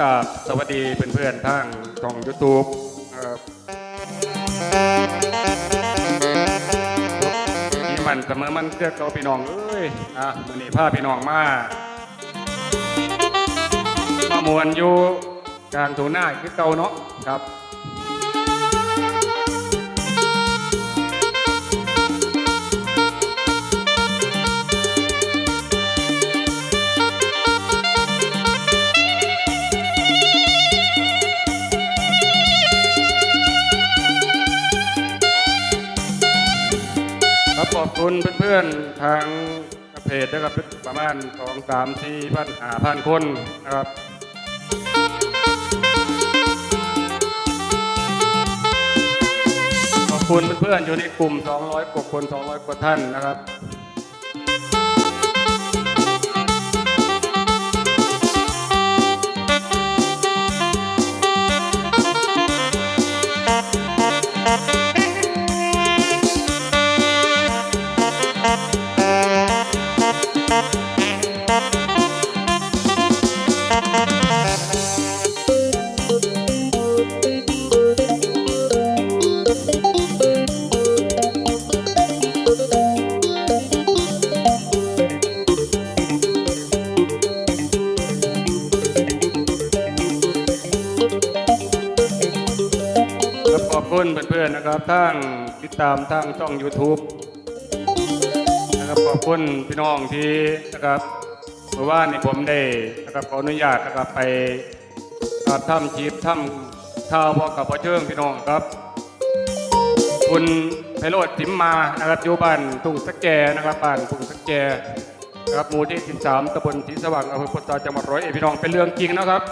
กราบสวัสดีเพื่อนๆทางช่อง YouTube นะครับนี่มันเสมอมันเกือเกาพี่น้องเอ้ยอะมันนี้พาพี่น้องมามามวนอยู่กลางทุ่งนาคือเก่าเนาะครับ ครับขอบคุณเพื่อนๆทางเพจนะครับประมาณสองสามสี่พันห้าพันคนนะครับขอบคุณเพื่อนๆอยู่ในกลุ่ม 200กว่าคน 200 กว่าท่านนะครับ ครับขอบคุณเพื่อนๆนะครับทั้งติดตามทั้งช่อง YouTube นะครับขอบคุณพี่น้องที่นะครับเมื่อวานนี้ผมได้นะครับขออนุญาตนะครับไปครับทำจีบทำข้าวพอกับพ่อเชิงพี่น้องครับ คุณไพโรธสิมมานะครับอยู่บ้านทุ่งสะแกนะครับบ้านทุ่งสะแกนะครับหมู่ที่ 13ตำบลศรีสว่างอำเภอพุทธาจังหวัดร้อยเอ็ดพี่น้องเป็นเรื่องจริงนะครับ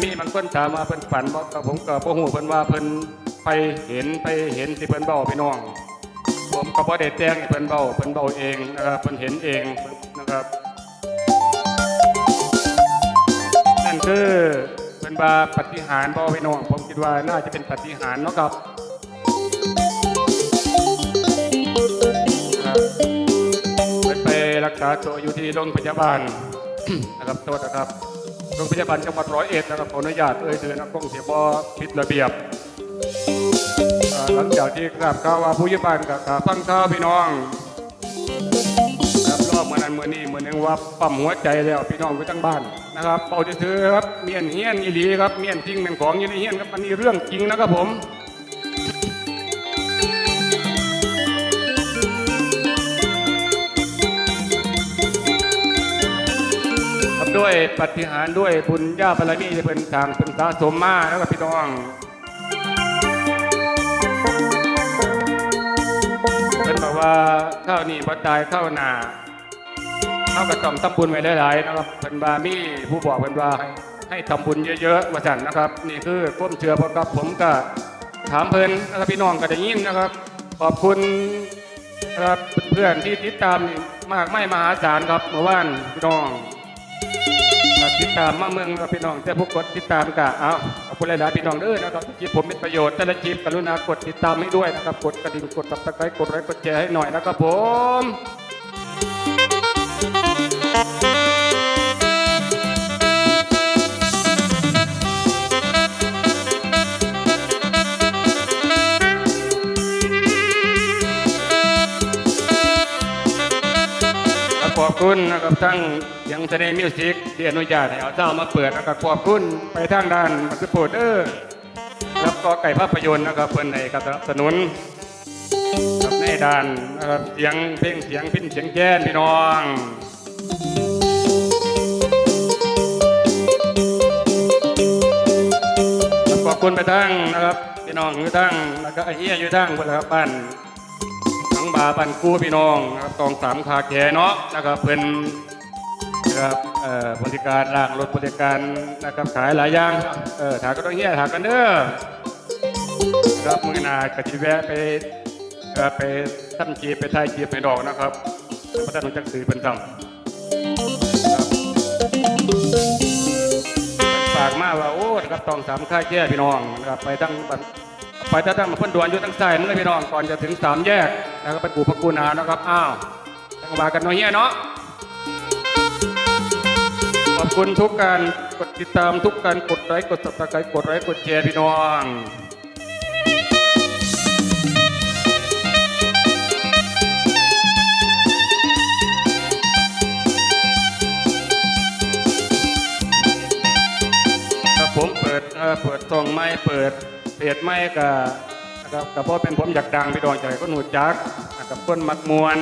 แล้วกับามีมันเพิ่นถามมาเพิ่นฝันบอกกับผมกับพ่อหูเพิ่นว่าเพิ่นไปเห็นไปเห็นที่เพิ่นเบาพี่น้อง ผมก็บ่ได้แจ้งให้เพิ่นเบาเพิ่นเบาเองนะครับเพิ่นเห็นเองนะครับนั่นคือเพิ่นว่าปฏิหารบ่พี่น้อง ผมคิดว่าน่าจะเป็นปฏิหารเนาะครับเพิ่นไปรักษาตัวอยู่ที่โรงพยาบาลนะครับโทษนะครับ รงพยาบาลจังหวัดร้อยเอ็ดนะครับขออนุญาตเอ่ยถึงนักกองเสียบอผิดระเบียบหลังจากที่กราบข่าวว่าผู้ยิบานกับขาฟังข่าวพี่น้องครับรอบเมื่อนั้นเมื่อนี้เมื่อนึงว่าปั๊มหัวใจแล้วพี่น้องไปทั้งบ้านนะครับเป่าจะถือครับเมียนเฮียนอีหลีครับเมียนจริงเป็นของอยู่ในเฮียนครับมันนี้เรื่องจริงนะครับผม ปฏิหารด้วยบุญญาบารมีที่เป็นทางเป็นสะสมมาแล้วก็พี่น้องเป็นบอกว่าข้าวนี่บ่ตายข้าวนาข้าวกระต้องทำบุญไว้หลายๆนะครับเป็นบามีผู้บอกเป็นว่าให้ให้ทำบุญเยอะๆว่าสั่นนะครับ นี่คือก้มเชื่อเพราะกับผมก็ถามเพิ่นนะครับพี่น้องก็ได้ยินนะครับ ขอบคุณครับเพื่อนๆที่ติดตามมากไม่มหาศาลครับเมื่อวานพี่น้อง ติดตามมาเมืองพี่น้องแต่พวกกดติดตามกะเอาขอบคุณหลายๆพี่น้องเด้อนะครับที่ผมเป็นประโยชน์แต่ละจีบกรุณากดติดตามให้ด้วยนะครับกดกระดิ่งกดตับตะไคร้กดไลค์กดแชร์ให้หน่อยนะครับผม คุณนะครับทั้งยังแสดงมิวสิกที่อนุญาตให้เอาเจ้ามาเปิดนะครับขอบคุณไปทางด้านมัสโปรเดอร์แล้วก็ไก่ภาพยนตร์นะครับเพื่อนในครับสนับสนุนครับในด้านนะครับเสียงเพลงเสียงพินเสียงแจ้นพี่น้องรับขอบคุณไปทั้งนะครับพี่น้องอยู่ทั้งแล้วก็ไอเฮียอยู่ทั้งคนละครับบ้านาบ้านกู้พี่น้องนะครับกองสามขาแขเนาะนะครับเพิ่นนะครับบริการล่างรถบริการนะครับขายหลายอย่างเออถาก็ต้องเฮียถากันเด้อครับมือหนากะทิแวะไปเออไปตั้งจีบไปไทยจีบไปดอกนะครับพระท่านจักสือเป็นคำฝากมาว่าโอ้ครับตองสามค่าแย่พี่น้องนะครับไปทั้ง บัดไปทั้งพ้นดวนอยู่ทั้งสายนั่นพี่น้องก่อนจะถึงสามแยกนะครับไปกูพระกูนานะครับอ้าวมากันเนาะเฮียเนาะขอบคุณทุกการกดติดตามทุกการกดไลค์กดสับสไครต์กดไลค์กดแชร์พี่น้องผมเปิดเออเปิดซองไม้เปิด เพจไม้กับนะครับกับเพราะเป็นผมอยากดังพี่ดองใจก็หนูจักกับคนมักมวน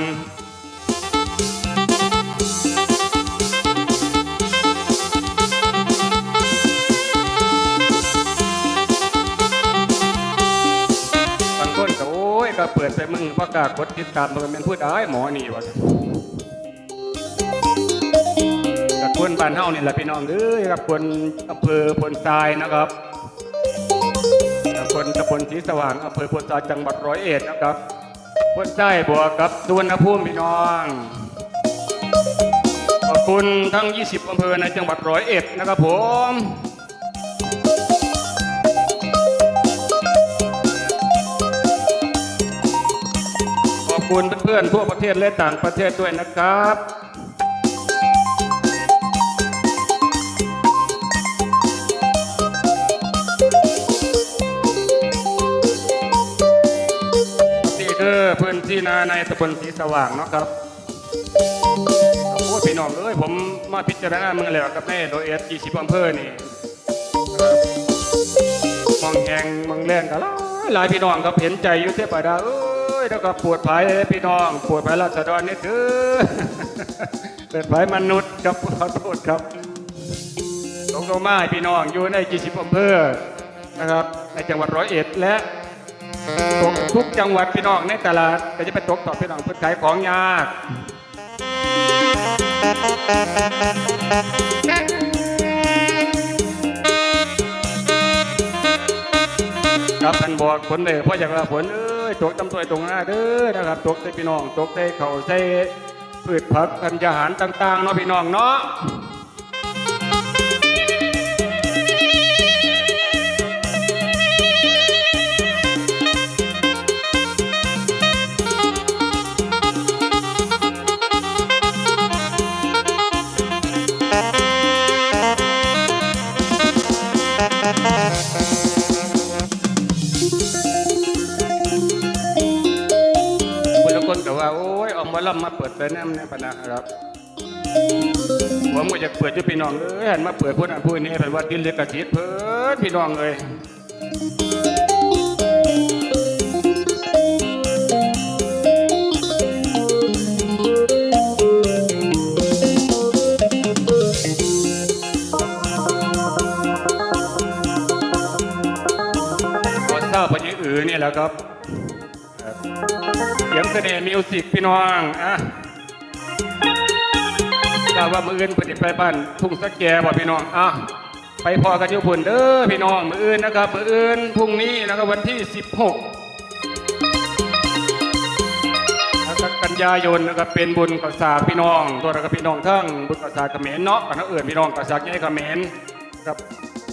บางคนก็โอ้ยก็เปิดไปมึงประกากดติดตามมันเป็นผู้ได้หมอนี่วะกับคนบ้านเฮานี่แหละพี่น้องเอ้ยกับคนอำเภอพลทรายนะครับ กับคนตำบลศรีสว่างอำเภอพลทราจังหวัดร้อยเอ็ดนะครับพลทรายบวกกับสุวรรณภูมิพี่น้อง ขอบคุณทั้ง 20อำเภอในจังหวัดร้อยเอ็ดนะครับผมขอบคุณเพื่อนๆทั่วประเทศและต่างประเทศด้วยนะครับ ที่นาในตำบลศรีสว่างเนาะครับโอ้ยพี่น้องเอ้ยผมมาพิจารณาเมืองแล้วกับแม่โดยเอสกี่สิบอำเภอนี่มองแหงมองแรงกันหลายพี่น้องครับเห็นใจอยู่เทพดาเอ้ยแล้วก็ปวดภายพี่น้องปวดภายราษฎรนี่ถือเปิดภายมนุษย์ครับขอโทษครับตกลงมาให้พี่น้องอยู่ในกี่สิบอำเภอนะครับในจังหวัดร้อยเอ็ดและ ตกทุกจังหวัดพี่น้องในตลาดก็จะไปตกต่อพี่น้องเพื่อขายของยากครับท่านบอกผลเลยเพราะอย่างว่าผลเอ้ยตกตำตัวตรงหน้าเด้อนะครับตกได้พี่น้องตกได้เขาใช้พืชผักธัญญาหารต่างๆเนาะพี่น้องเนาะ ล่ำมาเปิดแต่แนมในปนะครับผมก็อยากเปิดจุพี่น้องเอ้ยหันมาเปิดพูดอันพูดนี้เป็นว่าดินเล็กกระชิดเพิ่นพี่น้องเลยขอทราบพอดีอือนี่แหละครับครับ สียงเสน่ห์มิวสิกพี่น้องอะกล่าวว่ามืออื่นเพนสิไปบ้านทุ่งสะแก่บ่พี่น้องอะไปพอกันยุพุ่นเด้อพี่น้องมืออื่นนะครับมืออื่นพรุ่งนี้นะครับวันที่ 16นะครับกันยายนนะครับเป็นบุญกษาพี่น้องตัวเรากับพี่น้องทั้งบุญกษาเขมรเนาะกันเอื่นพี่น้องกษาใหญ่เขมรครับ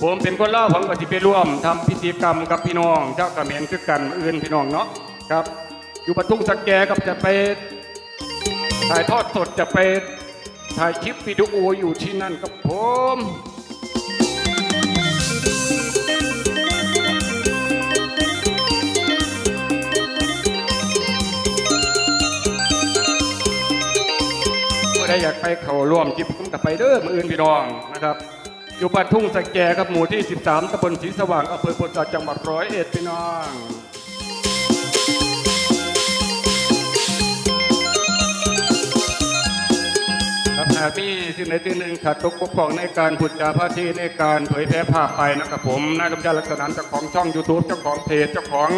ผมเป็นคนเล่าผมก็สิไปร่วมทำพิธีกรรมกับพี่น้องเจ้าเขมรคือกันมืออื่นพี่น้องเนาะครับ อยู่ปทุ่งสะแกกับจะไปถ่ายทอดสดจะไปถ่ายคลิปวิดีโออยู่ที่นั่นกับผมก็ได้อยากไปเข้าร่วมคลิปผมกับไปเด้อมืออื่นพี่น้องนะครับอยู่บ้านทุ่งสะแกครับหมู่ที่ 13ตำบลศรีสว่างอำเภอโพลจังหวัดร้อยเอ็ดพี่น้อง ครับหากมีสิ่งใดสิ่งหนึ่งขาดตกบกพร่องในการผุดจาพาทีในการเผยแพร่ภาพไปนะครับผมนายกำจาลักษณะเจ้าของช่อง YouTube เจ้าของเพจเจ้าของ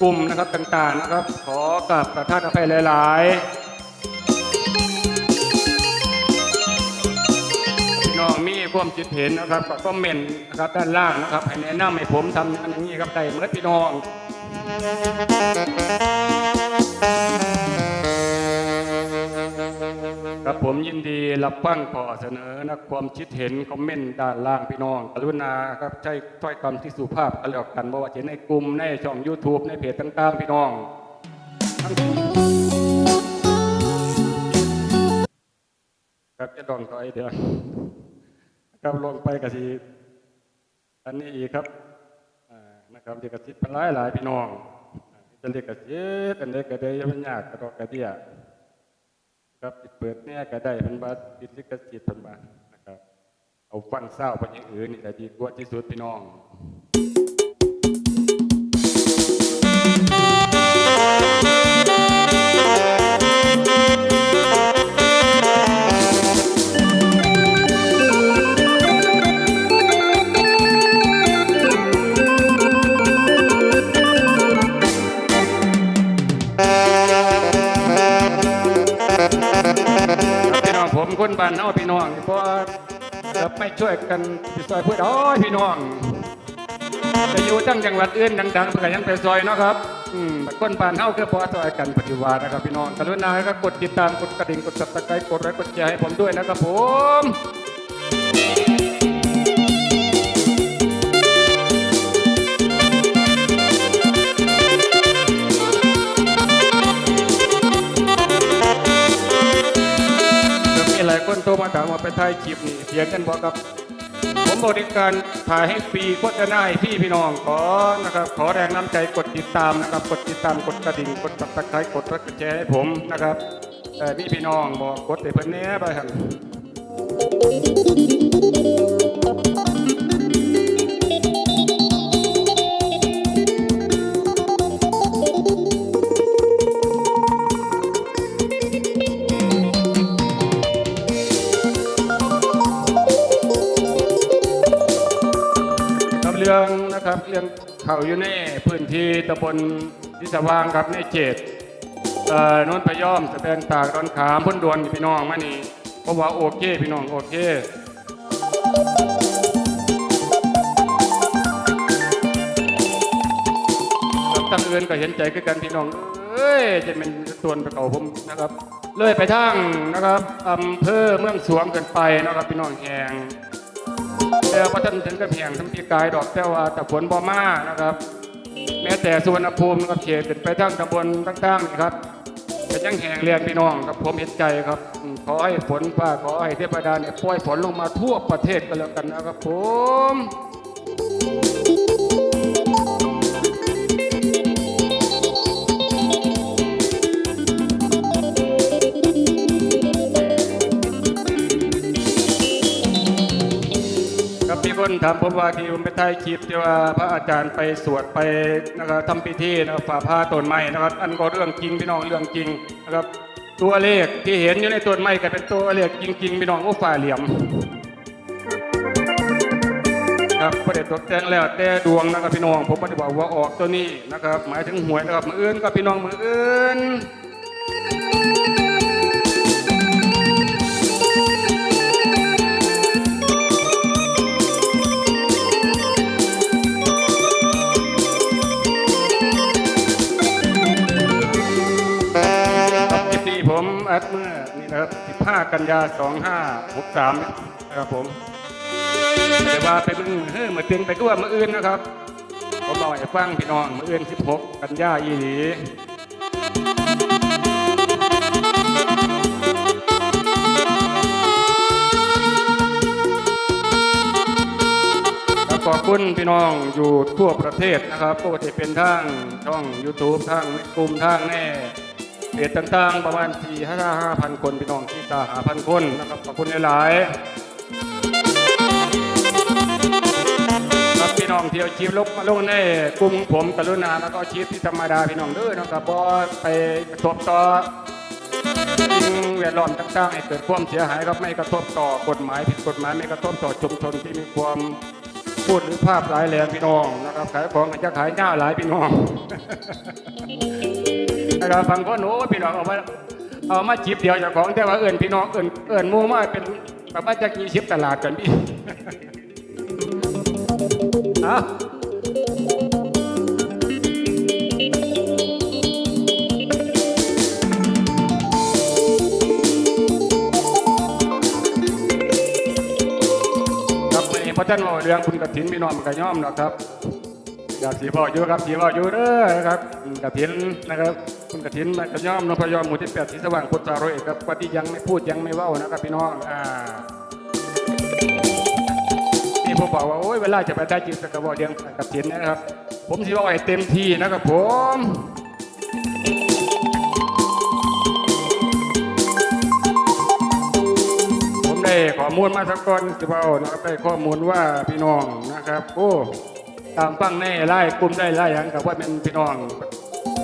กลุ่มนะครับต่างๆนะครับ ขอกราบประทานอภัยหลายๆพี่น้องมีความคิดเห็นนะครับก็คอมเมนต์นะครับด้านล่างนะครับให้แนะนำให้ผมทำอันอย่างนี้ครับได้เมื่อพี่น้อง ผมยินดีรับฟังข้อเสนอนะความคิดเห็นคอมเมนต์ด้านล่างพี่น้องกรุณาครับใช้ถ้อยคำที่สุภาพกันแล้วกันบ่ว่าจะในกลุ่มในช่อง YouTube ในเพจต่างๆ พี่น้องทั้งนะครับจะลองต่อยเดือนครับลงไปกะทีอันนี้อีกครับนะครับที่กระติดเป็นหลายหลายพี่น้องจะเรียกกระเจี๊ยกันได้กระเดยมันยากกระดอกกระเดีย ครับเปิดเนี่ยก็ได้เป็นบาติดลิขสิทธิ์เป็นบานะครับ เอาฟังเศร้าไปอย่างอื่นนี่แหละดีกว่าที่สุดพี่น้อง คนบ้านเอาพี่น้องเพราะเราไม่ช่วยกันไปซอยเพื่อ๋อพี่น้องจะอยู่ตั้งจังหวัดอื่นดังๆเพื่อยังไปซอยเนาะครับอืมคนบ้านเฮาคือพอซอยกันปฏิวัตินะครับพี่น้องกรุณาก็กดติดตามกดกระดิ่งกดสับสไครต์กดไลค์กดแชร์ให้ผมด้วยนะครับผม โทรมาถามว่าไปถ่ายคลิปนี่เสียเงินบอกครับ ผมบริการถ่ายให้ฟรีโฆษณาให้พี่พี่น้องขอนะครับ ขอแรงน้ำใจกดติดตามนะครับ กดติดตามกดกระดิ่งกดตับตะไคร้กดไลค์กดแชร์ให้ผมนะครับแต่พี่พี่น้องบอกกดให้เพิ่นแหน่ไปครับกับ ครับเรื่องเขาอยู่ในพื้นที่ตำบลทิสว่างครับในเจดเอ่อนนท์พยอมสแตนตากดอนขามพ้นดวนพี่น้องมานี่เพราะว่าโอเคพี่น้องโอเคกับทางอื่นก็เห็นใจคือกันพี่น้องเอ้ยจะเป็นตัวนไปเก่าผมนะครับ เลยไปทางนะครับอำเภอเมืองสวงเกินไปนะครับพี่น้องแหง แต่พอท่านถึงกับแหงทั้งปีกายดอกแต่ว่าแต่ฝนบ่มานะครับ แม้แต่สุวรรณภูมิครับเขตเป็นไปทั้งตำบลต่างๆนี่ครับแต่ยังแหงเรียนพี่น้องครับผมเห็นใจครับ ขอให้ฝนฟ้าขอให้เทพดาเนี่ยปล่อยฝนลงมาทั่วประเทศกันแล้วกันนะครับผม คนถามผมว่าที่ผมไปถ่ายคลิปที่ว่าพระอาจารย์ไปสวดไปนะครับทำพิธีนะครับฝ่าผ้าต้นไม้นะครับ อันก็เรื่องจริงพี่น้องเรื่องจริงนะครับตัวเลขที่เห็นอยู่ในต้นไม้ก็เป็นตัวเลขจริงๆพี่น้องโอ้ฝ่าเหลี่ยมครับประเด็ตกแต่งแล้วแต่ดวงนะครับพี่น้องผมไม่ได้บอกว่าออกตัวนี้นะครับ หมายถึงหวยนะครับมืออื่นก็พี่น้องมืออื่น กันยา2563นะครับผมแต่ว่าไปมึงเฮ้ยมาเตือนไปก็ว่ามืออื่นนะครับผมบอกให้ฟังพี่น้องมืออื่น16กันยาอีหลีขอบคุณพี่น้องอยู่ทั่วประเทศนะครับปกติเป็นทางช่อง YouTube ทางในกลุ่มทางแน่ เพจต่างๆ ประมาณ4 5 5พันคนพี่น้องที่ตาหาพันคนนะครับขอบคุณหลายๆครับพี่น้องเที่เอาชีพลบมาลงในกลุ่มผมกรุณาแล้วก็ชีพที่ธรรมดาพี่น้องเด้อนะครับบ่ไปกระทบต่อสิ่งแวดล้อมต่างๆให้เกิดความเสียหายครับไม่กระทบต่อกฎหมายผิดกฎหมายไม่กระทบต่อชุมชนที่มีความพูดหรือภาพร้ายแรงพี่น้องนะครับขายของกันจะขายหน้าหลายพี่น้อง นะครับฟังก็หนูพี่น้องเอามาเอามาจิบเดียวจากของแต่ว่าเอิญพี่น้องเอิญเอิญหมูมาเป็นประมาจะกี่ชิบตลาดกันพี่อาครับวันนี้พระท่านบอกเรื่องคุณกฐินพี่น้องมันก็ย่อมหรอกครับกับสีบออยู่ครับสีบออยู่เด้อนะครับกระถินนะครับ คุณกระถินกระย่อมนพยอมหมู่ที่แปดสีสว่างพุทธารอยเอกครับว่าที่ยังไม่พูดยังไม่เว้านะครับพี่น้องอ่านี่ผมบอกว่าโอ้ยเวลาจะไปได้จิตสกบอเดียงกระถินนะครับ ผมสิว่าให้เต็มที่นะครับผมผมได้ข้อมูลมาสักก่อนสิว่านะครับได้ข้อมูลว่าพี่น้องนะครับ โอ้ตามฟังในไล่กลุ่มได้ไล่ยังกับว่าเป็นพี่น้อง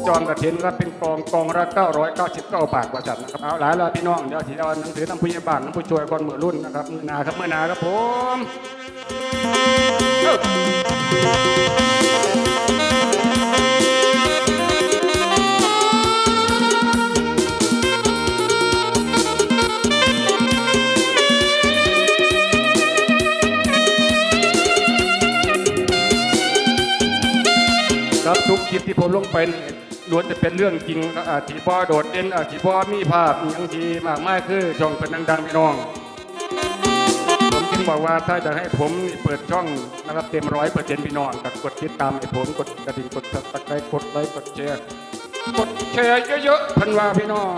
จองกระถินก็เป็นกองกองละ999 บาทกว่าจัดนะครับเอาหลายแล้วพี่น้องเดี๋ยวที่เอาหนังสือน้ำผู้ใหญ่บ้านน้ำผู้ช่วยก่อนมือรุ่นนะครับมือนาครับมือนาครับผมครับทุกคลิปที่ผมลงไปนี่ ล้วนจะเป็นเรื่องจริงอาจที่พ่อโดดเด่นอาจที่พ่อมีภาพอย่างที่มากมายคือช่องเป็นดังๆพี่น้องผมจึงบอกว่าถ้าจะให้ผมเปิดช่องนะครับเต็มร้อยเปอร์เซ็นต์พี่น้องกับกดติดตามให้ผมกดกระดิ่งกดติดตามกดไลค์กดแชร์กดแชร์เยอะๆพันว่าพี่น้อง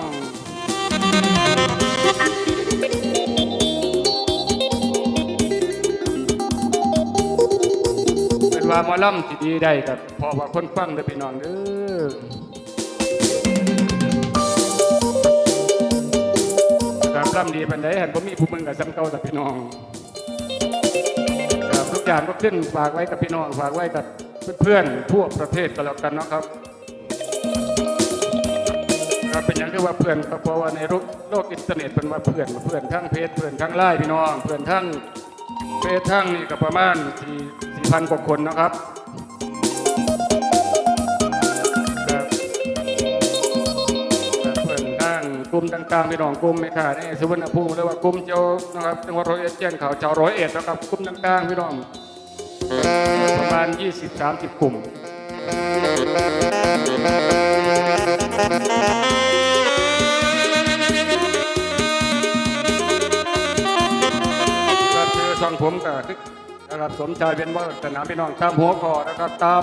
ว่าหมอลำสิดีได้กับพอว่าคนฟังเด้อพี่น้องเด้อครับลำดีปันไดห็นผมมีผู้มึงกับซ้ำเก่าแต่พี่น้องครับทุกอย่างก็ขึ้นฝากไว้กับพี่น้องฝากไว้กับเพื่อนๆทั่วประเทศก็แล้วกันเนาะครับครับเป็นอย่างที่ว่าเพื่อนก็เพราะว่าในโลกโลกอินเทอร์เน็ตเป็นว่าเพื่อนเพื่อนทั้งเพจเพื่อนทั้งไลน์พี่น้อง เพื่อนทั้งเฟซทั้งนี่ก็ประมาณสี่ พันกว่าคนนะครับครับครับเพื่อนทั้งกลุ่มต่างๆพี่น้องกลุ่มไม่ขาดนี่สุวรรณภูมิหรือว่ากลุ่มเจ้านะครับจังหวัดร้อยเอ็ดแจ้งข่าวชาวร้อยเอ็ดนะครับกลุ่มต่างๆพี่น้องประมาณ 20-30 กลุ่มก็คือช่องผมก็คือ นะครับ สมชายเป็นว่าสนามพี่น้องตามหัวคอนะครับตาม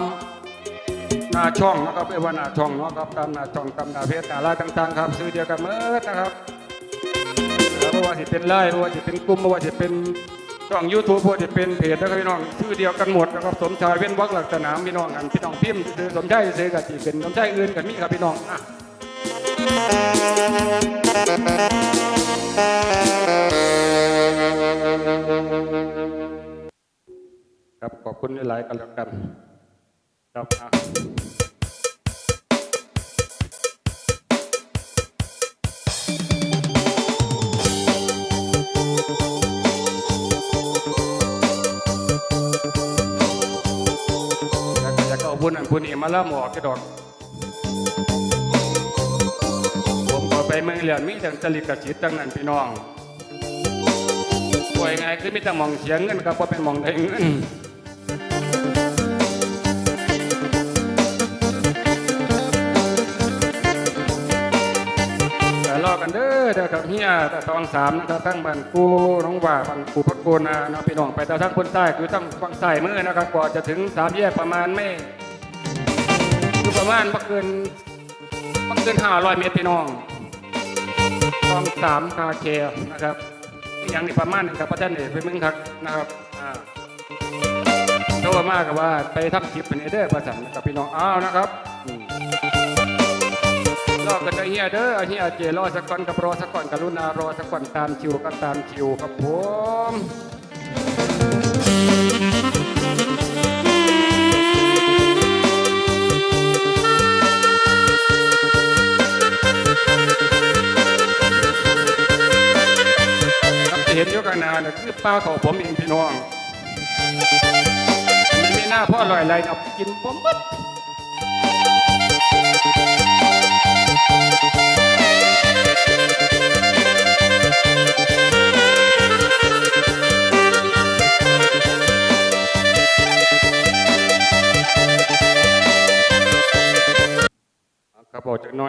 หน้าช่องนะครับเรียกว่าหน้าช่องเนาะครับตามหน้าช่องตามหน้าเพจหน้าไลน์ต่างๆครับซื้อเดียวกันเมื่อนะครับแล้วไม่ว่าจะเป็นไลน์ไม่ว่าจะเป็นกลุ่มไม่ว่าจะเป็นช่องยูทูบไม่ว่าจะเป็นเพจนะครับพี่น้องชื่อเดียวกันหมดนะครับสมชายเว้นวักหลักสนามพี่น้องกันพี่น้องพิมพ์ซื้อสมชายซื้อกับจีเป็นสมชายอื่นกันมีครับพี่น้องอะ ครับขอบคุณหลายๆกันแล้วกัน ครับอะแล้วก็เอาบุญอันบุญนี้มาละหมอกระดอกผมขอไปเมืองเหลือนมีแต่จริตกับจิตตั้งนั้นพี่น้องป่วยไงคือมีแต่มองเสียงเงินครับว่าเป็นมองได้เงิน ด้อเด้อครับเฮียแต่ตองสามนะครับทั้งบันกูน้องว่าบันกูพักกูนาเนาะพี่น้องไปแต่ทั้งคนใต้คือทั้งฝั่งใต้มือนะครับกว่าจะถึงสามแยกประมาณไม่คือประมาณบ่เกินมันเกินห้าร้อยเมตรพี่น้องกองสามคาเคนะครับอีกอย่างนี้ประมาณนึงครับพระท่านเอกเป็นมึงครับนะครับอ่าโทรมากกับว่าไปทำคลิปเป็นเด้อประสันกับพี่น้องอ้าวนะครับ รอกันได้เฮียเด้อเฮียเจรอสักก่อนกับรอสักก่อนกรุณารอสักก่อนตามคิวก็ตามคิวครับผมครับที่เห็นยู่ข้างหน้าน่ะคือป้าของผมเองพี่น้องมันไม่น่าพ่ออร่อยอะไรเอากินผมมด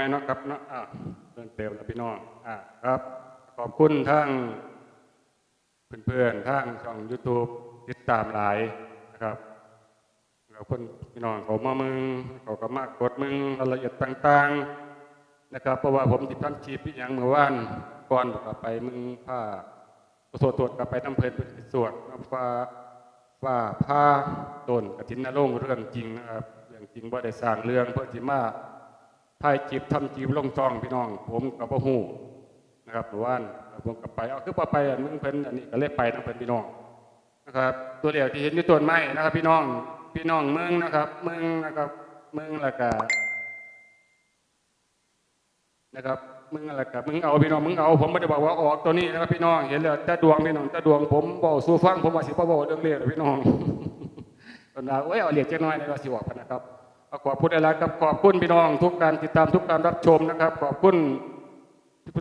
อยเนาะครับเนาะอะเริ่มเติมแล้วพี่น้องอะครับ ขอบคุณทั้งเพื่อนๆทั้งช่อง YouTube ติดตามหลายนะครับกับคนพี่น้องเขามามึงเขาก็มากดมึงรายละเอียดต่างๆนะครับ เพราะว่าผมติดตั้งชีพพี่ยังเมื่อวานก่อนกลับไปมึงผ้าสวดตรวจกลับไปน้ำเพลินเป็นสวดว่าว่าผ้าต้นกฐินนรงค์เรื่องจริงนะครับ เรื่องจริงว่าได้สร้างเรื่องเพื่อที่มา พายจีบทำจีบลงจองพี่น้อง ผมกับพ่อหูนะครับหรือว่าผมกับไปเอาคือพอไปอันมึงเพิ่นอันนี้ก็เลยไปนะเพิ่นพี่น้องนะครับตัวเดียวที่เห็นอยู่ต้นไม้นะครับ พี่น้องพี่น้องเมืองนะครับ เมืองนะครับเมืองละกานะครับมึงอะไรกับมึงเอาพี่น้องมึงเอาผมไม่ได้บอกว่าออกตัวนี้นะครับพี่น้องเห็นแล้วแต่ดวงพี่น้องแต่ดวงผมบอกสู้ฟังผมว่าสิบ่บอกเรื่องเรียกพี่น้องตอนนั้นโอ้ยเอาเรียกเจ้าน้อยในก็สิบอกกันนะครับ ขอบคุณอะไรครับขอบคุณพี่น้อง ทุกการติดตามทุกการรับชมนะครับ ขอบคุณ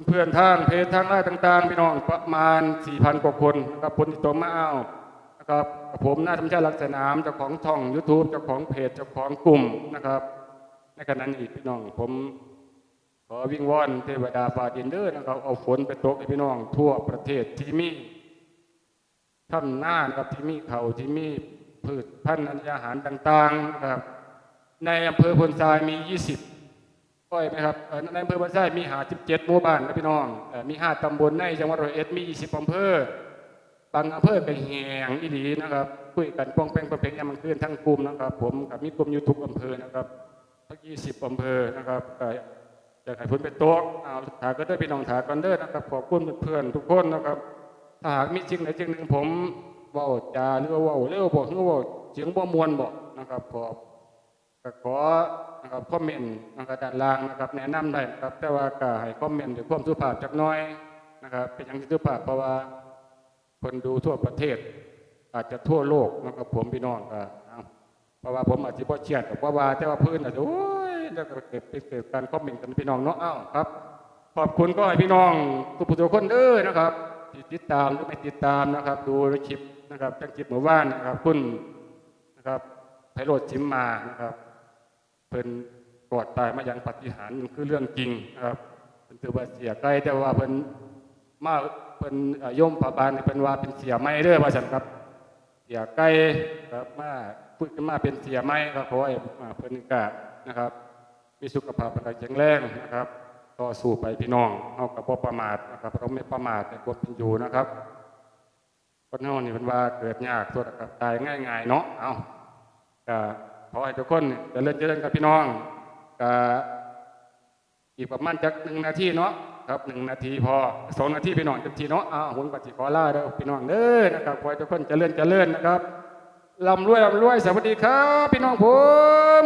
เพื่อนๆทางเพจทางไลน์ต่างๆ พี่น้องประมาณ 4,000 กว่าคนนะครับผลที่ตรงมาเอานะครับผมนาธรรมชาติลักษณามเจ้าของช่อง YouTube เจ้าของเพจเจ้าของกลุ่มนะครับในขณะนี้พี่น้องผมขอวิ่งวอนเทวดาฟ้าดินเด้อนะครับเอาฝนไปตกให้พี่น้อง ทั่วประเทศที่มีทำหน้านะครับที่มีเขาที่มีพืชพันธุ์อาหารต่างๆนะครับ ในอำเภอพลทรายมี 20ก้อยไหมครับในอำเภอบ้านไส้มีหา17หมู่บ้านนะพี่น้องอมีห้าตำบลในจังหวัดร้อยเอ็ดมี 20อำเภอบางอำเภอก็นแหงอีหลีนะครับคุยกันป้องแป้งประเพงยามมันขึ้นทั้งกลุ่มนะครับ ผมกับมีกลุ่มยูทูบอำเภอนะครับทั้ง20อำเภอนะครับก็อยากให้พ้นเป็นโต๊ะเอาถาก็ได้พี่น้องถากันเด้อนะครับขอบคุณเพื่อนทุกคนนะครับ ถ้าหากมีจริงไหนจริงหนึ่งผมว่าจาหรือว่าเว่าเร็วบอกหรือว่าเสียงบ่มวนบอกนะครับขอบ ก็ขอนะครับคอมเมนต์นะครับด้านล่างนะครับแนะนำได้นะครับ แต่ว่าก็ให้คอมเมนต์ด้วยความสุภาพจักน้อยนะครับ เป็นอย่างที่สุภาพเพราะว่าคนดูทั่วประเทศ อาจจะทั่วโลกนะครับผมพี่น้องก็เอาเพราะว่าผมอาจจะบ่เชียดแต่ว่าว่าแต่ว่าเพื้นอาจจะโอ้ยแล้วก็เกิดเป็นเกิดการคอมเมนต์กันพี่น้องเนาะอ้าวครับขอบคุณก็ให้พี่น้องทุกผู้ทุกคนเด้อนะครับติดตามหรือไม่ติดตามนะครับ ดูคลิปนะครับทั้งคลิปเมื่อวานนะครับคุณนะครับไพโรดชิมมานะครับ เพิ่นกอดตายมาอย่างปฏิหารมันคือเรื่องจริงครับเพิ่นถือว่าเสียใกล้แต่ว่าเพิ่นมาเพิ่นเอ่อมพระบานเพิ่นว่าเป็นเสียไม่เด้อว่าซั่นครับ เสียใกล้ครับมาพูดกันมาเป็นเสียไม่ครับขอให้อ่าเพิ่นก็นะครับ มีสุขภาพแข็งแรงนะครับต่อสู้ไปพี่น้องเฮากับบ่ประมาทนะครับเราไม่ประมาทในความเป็นอยู่นะครับคนเฮานี่เพิ่นว่าเกิดยากตัวกับตายง่ายๆเนาะเอาก็ ขอให้ทุกคนจเจริญเจริญกับพี่น้องก็อีกประมาณจากหนึ่งนาทีเนาะครับหนึ่งนาทีพอสองนาทีพี่น้องเต็มทีเนาะอ่าหุ่นปฏิคอล่าเด้อพี่น้องเด้อนะครับขอให้ทุกคนเจริญเจริญนะครับลำรวยลำรวยสวัสดีครับ พี่น้องผม